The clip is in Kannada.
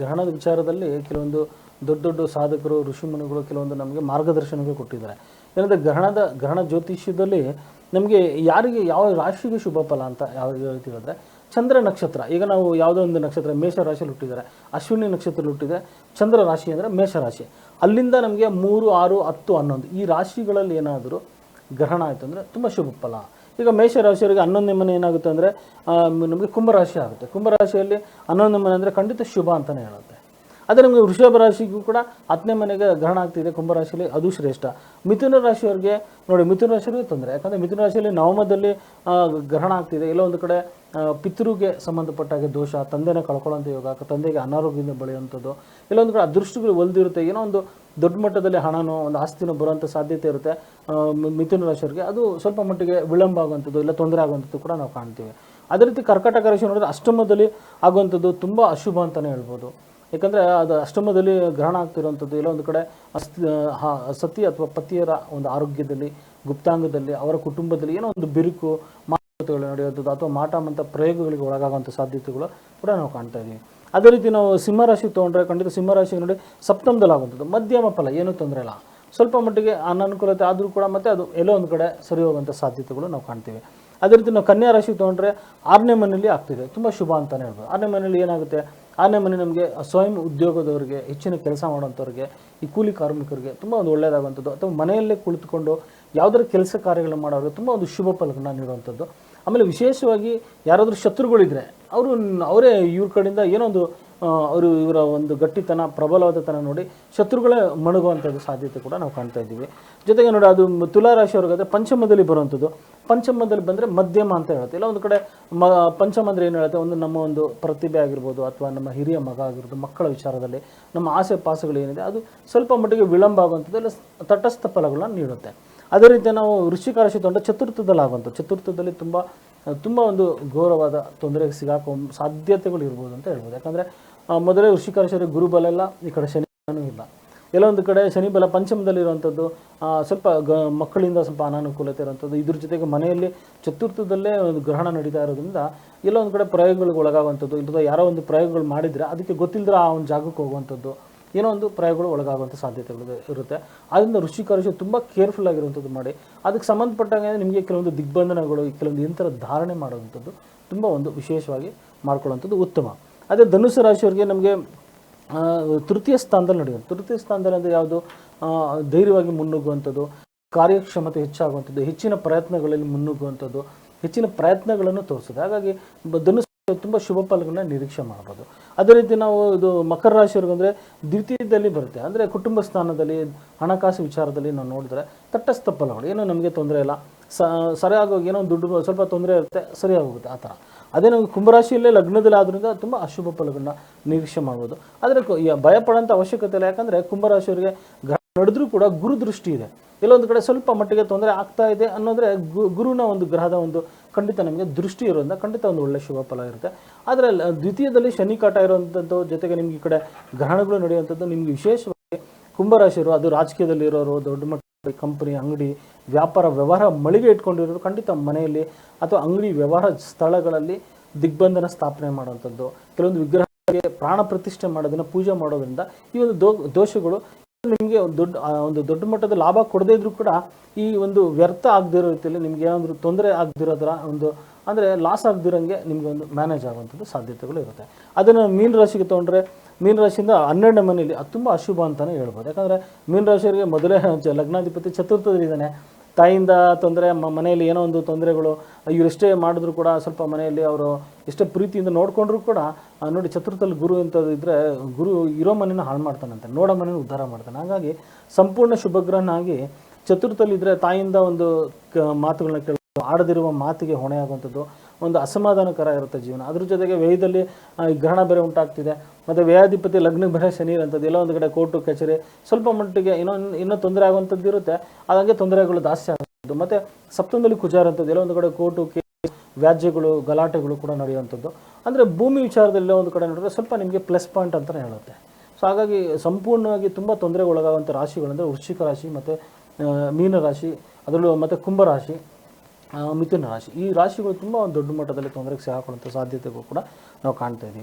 ಗ್ರಹಣದ ವಿಚಾರದಲ್ಲಿ ಕೆಲವೊಂದು ದೊಡ್ಡ ದೊಡ್ಡ ಸಾಧಕರು, ಋಷಿಮುನಿಗಳು ಕೆಲವೊಂದು ನಮಗೆ ಮಾರ್ಗದರ್ಶನಗಳು ಕೊಟ್ಟಿದ್ದಾರೆ. ಏನಂದರೆ ಗ್ರಹಣದ, ಗ್ರಹಣ ಜ್ಯೋತಿಷ್ಯದಲ್ಲಿ ನಮಗೆ ಯಾರಿಗೆ ಯಾವ ರಾಶಿಗೆ ಶುಭ ಫಲ ಅಂತ ಯಾವ ಹೇಳಿದ್ರೆ ಚಂದ್ರ ನಕ್ಷತ್ರ. ಈಗ ನಾವು ಯಾವುದೋ ಒಂದು ನಕ್ಷತ್ರ ಮೇಷ ರಾಶಿಯಲ್ಲಿ ಹುಟ್ಟಿದ್ದಾರೆ. ಅಶ್ವಿನಿ ನಕ್ಷತ್ರದಲ್ಲಿ ಹುಟ್ಟಿದೆ. ಚಂದ್ರ ರಾಶಿ ಅಂದರೆ ಮೇಷರಾಶಿ ಅಲ್ಲಿಂದ ನಮಗೆ ಮೂರು, ಆರು, ಹತ್ತು ಹನ್ನೊಂದು ಈ ರಾಶಿಗಳಲ್ಲಿ ಏನಾದರೂ ಗ್ರಹಣ ಆಯಿತು ಅಂದರೆ ತುಂಬ ಶುಭ ಫಲ. ಈಗ ಮೇಷರಾಶಿಯವರಿಗೆ ಹನ್ನೊಂದು ಮನೆ ಏನಾಗುತ್ತೆ ಅಂದರೆ ನಮಗೆ ಕುಂಭರಾಶಿ ಆಗುತ್ತೆ. ಕುಂಭರಾಶಿಯಲ್ಲಿ ಹನ್ನೊಂದು ಮನೆ ಅಂದರೆ ಖಂಡಿತ ಶುಭ ಅಂತಲೇ ಹೇಳುತ್ತೆ. ಅದೇ ನಮಗೆ ವೃಷಭ ರಾಶಿಗೂ ಕೂಡ ಹತ್ತನೇ ಮನೆಗೆ ಗ್ರಹಣ ಆಗ್ತಿದೆ ಕುಂಭರಾಶಿಯಲ್ಲಿ, ಅದು ಶ್ರೇಷ್ಠ. ಮಿಥುನ ರಾಶಿಯವರಿಗೆ, ನೋಡಿ ಮಿಥುನ ರಾಶಿಯವರಿಗೆ ತೊಂದರೆ, ಯಾಕಂದರೆ ಮಿಥುನ ರಾಶಿಯಲ್ಲಿ ನವಮದಲ್ಲಿ ಗ್ರಹಣ ಆಗ್ತಿದೆ. ಎಲ್ಲೋ ಒಂದು ಕಡೆ ಪಿತೃಗೆ ಸಂಬಂಧಪಟ್ಟಾಗೆ ದೋಷ, ತಂದೆನ ಕಳ್ಕೊಳ್ಳೋಂಥ ಯೋಗ, ತಂದೆಗೆ ಅನಾರೋಗ್ಯದಿಂದ ಬೆಳೆಯುವಂಥದ್ದು ಇಲ್ಲೊಂದು ಕಡೆ ಅದೃಷ್ಟಗಳು ಒಲ್ದಿರುತ್ತೆ, ಏನೋ ಒಂದು ದೊಡ್ಡ ಮಟ್ಟದಲ್ಲಿ ಹಣನೋ ಒಂದು ಆಸ್ತಿನೋ ಬರುವಂಥ ಸಾಧ್ಯತೆ ಇರುತ್ತೆ. ಮಿಥುನ ರಾಶಿಯವರಿಗೆ ಅದು ಸ್ವಲ್ಪ ಮಟ್ಟಿಗೆ ವಿಳಂಬ ಆಗುವಂಥದ್ದು ಇಲ್ಲ ತೊಂದರೆ ಆಗುವಂಥದ್ದು ಕೂಡ ನಾವು ಕಾಣ್ತೀವಿ. ಅದೇ ರೀತಿ ಕರ್ಕಾಟಕ ರಾಶಿ ನೋಡಿದ್ರೆ ಅಷ್ಟಮದಲ್ಲಿ ಆಗುವಂಥದ್ದು ತುಂಬ ಅಶುಭ ಅಂತಲೇ ಹೇಳ್ಬೋದು. ಯಾಕಂದರೆ ಅದು ಅಷ್ಟಮದಲ್ಲಿ ಗ್ರಹಣ ಆಗ್ತಿರುವಂಥದ್ದು ಇಲ್ಲ, ಒಂದು ಕಡೆ ಅಸ್ತಿ ಸತಿ ಅಥವಾ ಪತಿಯರ ಒಂದು ಆರೋಗ್ಯದಲ್ಲಿ, ಗುಪ್ತಾಂಗದಲ್ಲಿ, ಅವರ ಕುಟುಂಬದಲ್ಲಿ ಏನೋ ಒಂದು ಬಿರುಕು, ಮಾತುಕತೆಗಳು ನಡೆಯುವಂಥದ್ದು ಅಥವಾ ಮಾಟ ಮಂತ ಪ್ರಯೋಗಗಳಿಗೆ ಒಳಗಾಗುವಂಥ ಸಾಧ್ಯತೆಗಳು ಕೂಡ ನಾವು ಕಾಣ್ತಾ ಇದ್ದೀವಿ. ಅದೇ ರೀತಿ ನಾವು ಸಿಂಹರಾಶಿ ತೊಗೊಂಡ್ರೆ ಖಂಡಿತ ಸಿಂಹರಾಶಿ ನೋಡಿ ಸಪ್ತಮದಲ್ಲಿ ಆಗುವಂಥದ್ದು. ಮಧ್ಯಮ ಫಲ, ಏನೂ ತೊಂದರೆ ಇಲ್ಲ. ಸ್ವಲ್ಪ ಮಟ್ಟಿಗೆ ಅನನುಕೂಲತೆ ಆದರೂ ಕೂಡ ಮತ್ತೆ ಅದು ಎಲ್ಲೋ ಒಂದು ಕಡೆ ಸರಿ ಹೋಗುವಂಥ ಸಾಧ್ಯತೆಗಳು ನಾವು ಕಾಣ್ತೀವಿ. ಅದೇ ರೀತಿ ನಾವು ಕನ್ಯಾ ರಾಶಿ ತೊಗೊಂಡ್ರೆ ಆರನೇ ಮನೆಯಲ್ಲಿ ಆಗ್ತಿದೆ. ತುಂಬ ಶುಭ ಅಂತಲೇ ಹೇಳ್ಬೋದು. ಆರನೇ ಮನೆಯಲ್ಲಿ ಏನಾಗುತ್ತೆ? ಆರನೇ ಮನೆ ನಮಗೆ ಸ್ವಯಂ ಉದ್ಯೋಗದವರಿಗೆ, ಹೆಚ್ಚಿನ ಕೆಲಸ ಮಾಡುವಂಥವ್ರಿಗೆ, ಈ ಕೂಲಿ ಕಾರ್ಮಿಕರಿಗೆ ತುಂಬ ಒಂದು ಒಳ್ಳೆಯದಾಗುವಂಥದ್ದು. ಅಥವಾ ಮನೆಯಲ್ಲೇ ಕುಳಿತುಕೊಂಡು ಯಾವುದರ ಕೆಲಸ ಕಾರ್ಯಗಳನ್ನು ಮಾಡೋರಿಗೆ ತುಂಬ ಒಂದು ಶುಭ ಫಲಗಳನ್ನ ನೀಡುವಂಥದ್ದು. ಆಮೇಲೆ ವಿಶೇಷವಾಗಿ ಯಾರಾದರೂ ಶತ್ರುಗಳಿದ್ರೆ ಅವರು ಅವರೇ ಇವ್ರ ಕಡೆಯಿಂದ ಏನೋ ಒಂದು ಅವರು ಇವರ ಒಂದು ಗಟ್ಟಿತನ ಪ್ರಬಲವಾದತನ ನೋಡಿ ಶತ್ರುಗಳೇ ಮಣಗುವಂಥದ್ದು ಸಾಧ್ಯತೆ ಕೂಡ ನಾವು ಕಾಣ್ತಾ ಇದ್ದೀವಿ. ಜೊತೆಗೆ ನೋಡಿ ಅದು ತುಲಾರಾಶಿಯವ್ರಿಗಾದರೆ ತುಲಾ ರಾಶಿಯವ್ರಿಗಾದ್ರೆ ಪಂಚಮದಲ್ಲಿ ಬರುವಂಥದ್ದು. ಪಂಚಮದಲ್ಲಿ ಬಂದರೆ ಮಧ್ಯಮ ಅಂತ ಹೇಳುತ್ತೆ. ಇಲ್ಲ, ಒಂದು ಕಡೆ ಮ ಪಂಚಮ ಅಂದರೆ ಏನು ಹೇಳುತ್ತೆ? ಒಂದು ನಮ್ಮ ಒಂದು ಪ್ರತಿಭೆ ಆಗಿರ್ಬೋದು ಅಥವಾ ನಮ್ಮ ಹಿರಿಯ ಮಗ ಆಗಿರ್ಬೋದು, ಮಕ್ಕಳ ವಿಚಾರದಲ್ಲಿ ನಮ್ಮ ಆಸೆ ಪಾಸಗಳು ಏನಿದೆ, ಅದು ಸ್ವಲ್ಪ ಮಟ್ಟಿಗೆ ವಿಳಂಬ ಆಗುವಂಥದ್ದು ಇಲ್ಲ ತಟಸ್ಥ ಫಲಗಳನ್ನ ನೀಡುತ್ತೆ. ಅದೇ ರೀತಿ ನಾವು ಋಷಿಕಾರಶಿ ರಾಶಿ ಚತುರ್ಥದಲ್ಲಿ ಆಗುವಂಥದ್ದು ಚತುರ್ಥದಲ್ಲಿ ತುಂಬ ತುಂಬ ಒಂದು ಘೋರವಾದ ತೊಂದರೆಗೆ ಸಿಗಾಕೋ ಸಾಧ್ಯತೆಗಳು ಇರ್ಬೋದು ಅಂತ ಹೇಳ್ಬೋದು. ಯಾಕಂದರೆ ಮೊದಲೇ ಋಷಿಕಾಶ್ವರಿ ರಾಶಿಯವರಿಗೆ ಗುರುಬಲ ಎಲ್ಲ ಈ ಕಡೆ ಶನಿನೂ ಇಲ್ಲ. ಎಲ್ಲೊಂದು ಕಡೆ ಶನಿಬಲ ಪಂಚಮದಲ್ಲಿರುವಂಥದ್ದು ಸ್ವಲ್ಪ ಗ, ಮಕ್ಕಳಿಂದ ಸ್ವಲ್ಪ ಅನಾನುಕೂಲತೆ ಇರುವಂಥದ್ದು, ಇದ್ರ ಜೊತೆಗೆ ಮನೆಯಲ್ಲಿ ಚತುರ್ಥದಲ್ಲೇ ಒಂದು ಗ್ರಹಣ ನಡೀತಾ ಇರೋದ್ರಿಂದ ಎಲ್ಲೊಂದು ಕಡೆ ಪ್ರಯೋಗಗಳಿಗೆ ಒಳಗಾಗುವಂಥದ್ದು, ಇಲ್ಲದ ಯಾರೋ ಒಂದು ಪ್ರಯೋಗಗಳು ಮಾಡಿದರೆ, ಅದಕ್ಕೆ ಗೊತ್ತಿಲ್ಲದ್ರೆ ಆ ಒಂದು ಜಾಗಕ್ಕೆ ಹೋಗುವಂಥದ್ದು ಏನೋ ಒಂದು ಪ್ರಯೋಗಗಳು ಒಳಗಾಗುವಂಥ ಸಾಧ್ಯತೆಗಳು ಇರುತ್ತೆ. ವೃಶ್ಚಿಕ ರಾಶಿ ತುಂಬ ಕೇರ್ಫುಲ್ ಆಗಿರುವಂಥದ್ದು ಮಾಡಿ, ಅದಕ್ಕೆ ಸಂಬಂಧಪಟ್ಟಂಗೆ ನಿಮಗೆ ಕೆಲವೊಂದು ದಿಗ್ಬಂಧನಗಳು, ಕೆಲವೊಂದು ಯಂತ್ರ ಧಾರಣೆ ಮಾಡುವಂಥದ್ದು ತುಂಬ ಒಂದು ವಿಶೇಷವಾಗಿ ಮಾಡ್ಕೊಳ್ಳುವಂಥದ್ದು ಉತ್ತಮ. ಅದೇ ಧನುಸು ರಾಶಿಯವರಿಗೆ ನಮಗೆ ತೃತೀಯ ಸ್ಥಾನದಲ್ಲಿ ನಡೆಯುತ್ತೆ. ತೃತೀಯ ಸ್ಥಾನದಲ್ಲಿ ಅಂದರೆ ಯಾವುದು? ಧೈರ್ಯವಾಗಿ ಮುನ್ನುಗ್ಗುವಂಥದ್ದು, ಕಾರ್ಯಕ್ಷಮತೆ ಹೆಚ್ಚಾಗುವಂಥದ್ದು, ಹೆಚ್ಚಿನ ಪ್ರಯತ್ನಗಳಲ್ಲಿ ಮುನ್ನುಗ್ಗುವಂಥದ್ದು, ಹೆಚ್ಚಿನ ಪ್ರಯತ್ನಗಳನ್ನು ತೋರಿಸುತ್ತೆ. ಹಾಗಾಗಿ ಧನುಸ್ಸು ತುಂಬ ಶುಭ ಫಲಗಳನ್ನ ನಿರೀಕ್ಷೆ ಮಾಡ್ಬೋದು. ಅದೇ ರೀತಿ ನಾವು ಇದು ಮಕರ ರಾಶಿಯವ್ರಿಗೆ ಅಂದರೆ ದ್ವಿತೀಯದಲ್ಲಿ ಬರುತ್ತೆ. ಅಂದರೆ ಕುಟುಂಬ ಸ್ಥಾನದಲ್ಲಿ, ಹಣಕಾಸು ವಿಚಾರದಲ್ಲಿ ನಾವು ನೋಡಿದ್ರೆ ತಟಸ್ಥ ಫಲಗಳು. ಏನೋ ನಮಗೆ ತೊಂದರೆ ಇಲ್ಲ. ಸರಿಯಾಗಿ ಏನೋ ದುಡ್ಡು ಸ್ವಲ್ಪ ತೊಂದರೆ ಇರುತ್ತೆ ಸರಿಯಾಗಿ ಹೋಗುತ್ತೆ ಆ ಥರ. ಅದೇ ನಾವು ಕುಂಭರಾಶಿಯಲ್ಲೇ ಲಗ್ನದಲ್ಲಿ ಆದ್ರಿಂದ ತುಂಬ ಅಶುಭ ಫಲಗಳನ್ನ ನಿರೀಕ್ಷೆ ಮಾಡ್ಬೋದು. ಆದರೆ ಭಯಪಡೋಂಥ ಅವಶ್ಯಕತೆ ಇಲ್ಲ. ಯಾಕಂದರೆ ಕುಂಭರಾಶಿಯವರಿಗೆ ನಡೆದ್ರೂ ಕೂಡ ಗುರು ದೃಷ್ಟಿ ಇದೆ. ಕೆಲವೊಂದು ಕಡೆ ಸ್ವಲ್ಪ ಮಟ್ಟಿಗೆ ತೊಂದರೆ ಆಗ್ತಾ ಇದೆ ಅನ್ನೋದ್ರೆ ಗುರುನ ಒಂದು ಗ್ರಹದ ಒಂದು ಖಂಡಿತ ನಿಮಗೆ ದೃಷ್ಟಿ ಇರೋದ್ರಿಂದ ಖಂಡಿತ ಒಂದು ಒಳ್ಳೆ ಶುಭ ಫಲ ಇರುತ್ತೆ. ಆದರೆ ದ್ವಿತೀಯದಲ್ಲಿ ಶನಿ ಕಾಟ ಇರುವಂಥದ್ದು ಜೊತೆಗೆ ನಿಮ್ಗೆ ಈ ಕಡೆ ಗ್ರಹಣಗಳು ನಡೆಯುವಂಥದ್ದು ನಿಮ್ಗೆ ವಿಶೇಷವಾಗಿ ಕುಂಭರಾಶಿಯರು ಅದು ರಾಜಕೀಯದಲ್ಲಿ ಇರೋರು, ದೊಡ್ಡ ಮಟ್ಟ ಕಂಪನಿ ಅಂಗಡಿ, ವ್ಯಾಪಾರ, ವ್ಯವಹಾರ ಮಳಿಗೆ ಇಟ್ಕೊಂಡಿರೋರು ಖಂಡಿತ ಮನೆಯಲ್ಲಿ ಅಥವಾ ಅಂಗಡಿ, ವ್ಯವಹಾರ ಸ್ಥಳಗಳಲ್ಲಿ ದಿಗ್ಬಂಧನ ಸ್ಥಾಪನೆ ಮಾಡುವಂಥದ್ದು ಕೆಲವೊಂದು ವಿಗ್ರಹಕ್ಕೆ ಪ್ರಾಣ ಪ್ರತಿಷ್ಠೆ ಮಾಡೋದನ್ನ ಪೂಜೆ ಮಾಡೋದ್ರಿಂದ ಈ ಒಂದು ದೋ, ದೋಷಗಳು ನಿಮಗೆ ಒಂದು ದೊಡ್ಡ ಒಂದು ದೊಡ್ಡ ಮಟ್ಟದ ಲಾಭ ಕೊಡದೇ ಇದ್ರೂ ಕೂಡ ಈ ಒಂದು ವ್ಯರ್ಥ ಆಗದಿರೋ ರೀತಿಯಲ್ಲಿ ನಿಮ್ಗೆ ಏನಾದರೂ ತೊಂದರೆ ಆಗದಿರೋ ಒಂದು, ಅಂದರೆ ಲಾಸ್ ಆಗದಿರೋಂಗೆ ನಿಮಗೆ ಒಂದು ಮ್ಯಾನೇಜ್ ಆಗುವಂಥದ್ದು ಸಾಧ್ಯತೆಗಳು ಇರುತ್ತೆ. ಅದನ್ನು ಮೀನ ರಾಶಿಗೆ ತೊಗೊಂಡ್ರೆ ಮೀನ ರಾಶಿಯಿಂದ ಹನ್ನೆರಡನೇ ಮನೆಯಲ್ಲಿ ಅದು ತುಂಬ ಅಶುಭ ಅಂತಲೇ ಹೇಳ್ಬೋದು. ಯಾಕಂದರೆ ಮೀನ ರಾಶಿಯವರಿಗೆ ಮೊದಲೇ ಲಗ್ನಾಧಿಪತಿ ಲಗ್ನಾಧಿಪತಿ ಚತುರ್ಥದಲ್ಲಿದ್ದಾನೆ ತಾಯಿಯಿಂದ ತೊಂದರೆ ಮನೆಯಲ್ಲಿ ಏನೋ ಒಂದು ತೊಂದರೆಗಳು, ಇವ್ರು ಎಷ್ಟೇ ಮಾಡಿದ್ರು ಕೂಡ ಸ್ವಲ್ಪ ಮನೆಯಲ್ಲಿ ಅವರು ಎಷ್ಟೇ ಪ್ರೀತಿಯಿಂದ ನೋಡಿಕೊಂಡ್ರು ಕೂಡ ನೋಡಿ ಚತುರ್ಥದಲ್ಲಿ ಗುರು ಅಂತ ಇದ್ದರೆ ಗುರು ಇರೋ ಮನೇನ ಹಾಳು ಮಾಡ್ತಾನಂತೆ, ನೋಡೋ ಮನೇನ ಉದ್ಧಾರ ಮಾಡ್ತಾನೆ. ಹಾಗಾಗಿ ಸಂಪೂರ್ಣ ಶುಭಗ್ರಹನಾಗಿ ಚತುರ್ಥದಲ್ಲಿದ್ದರೆ ತಾಯಿಯಿಂದ ಒಂದು ಕ ಮಾತುಗಳನ್ನ ಕೇಳೋದು, ಆಡದಿರುವ ಮಾತಿಗೆ ಹೊಣೆಯಾಗುವಂಥದ್ದು. ಒಂದು ಅಸಮಾಧಾನಕರ ಇರುತ್ತೆ ಜೀವನ. ಅದ್ರ ಜೊತೆಗೆ ವ್ಯಯದಲ್ಲಿ ಗ್ರಹಣ ಬೇರೆ ಉಂಟಾಗ್ತಿದೆ. ಮತ್ತು ವ್ಯಯಾಧಿಪತಿ ಲಗ್ನ ಬೇರೆ ಶನಿ ಇರೋಂಥದ್ದು ಎಲ್ಲ ಒಂದು ಕಡೆ ಕೋರ್ಟು, ಕಚೇರಿ, ಸ್ವಲ್ಪ ಮಟ್ಟಿಗೆ ಇನ್ನೂ ಇನ್ನೂ ತೊಂದರೆ ಆಗುವಂಥದ್ದು ಇರುತ್ತೆ. ಅದಂಗೆ ತೊಂದರೆಗಳು ಜಾಸ್ತಿ ಆಗುವಂಥದ್ದು. ಮತ್ತು ಸಪ್ತಮದಲ್ಲಿ ಕುಜ ಇರೋಂಥದ್ದು ಎಲ್ಲ ಒಂದು ಕಡೆ ಕೋರ್ಟು ವ್ಯಾಜ್ಯಗಳು, ಗಲಾಟೆಗಳು ಕೂಡ ನಡೆಯುವಂಥದ್ದು. ಅಂದರೆ ಭೂಮಿ ವಿಚಾರದಲ್ಲಿ ಒಂದು ಕಡೆ ನೋಡಿದ್ರೆ ಸ್ವಲ್ಪ ನಿಮಗೆ ಪ್ಲಸ್ ಪಾಯಿಂಟ್ ಅಂತಲೇ ಹೇಳುತ್ತೆ. ಸೊ ಹಾಗಾಗಿ ಸಂಪೂರ್ಣವಾಗಿ ತುಂಬ ತೊಂದರೆಗೊಳಗಾಗುವಂಥ ರಾಶಿಗಳಂದರೆ ವೃಶ್ಚಿಕ ರಾಶಿ, ಮತ್ತು ಮೀನ ರಾಶಿ ಅದರಲ್ಲೂ ಮತ್ತು ಕುಂಭರಾಶಿ ಮಿಥುನ ರಾಶಿ. ಈ ರಾಶಿಗಳು ತುಂಬ ಒಂದು ದೊಡ್ಡ ಮಟ್ಟದಲ್ಲಿ ತೊಂದರೆಗೆ ಸಿಗಾಕೊಳ್ಳುವಂಥ ಸಾಧ್ಯತೆಗಳು ಕೂಡ ನಾವು ಕಾಣ್ತಾ ಇದ್ದೀವಿ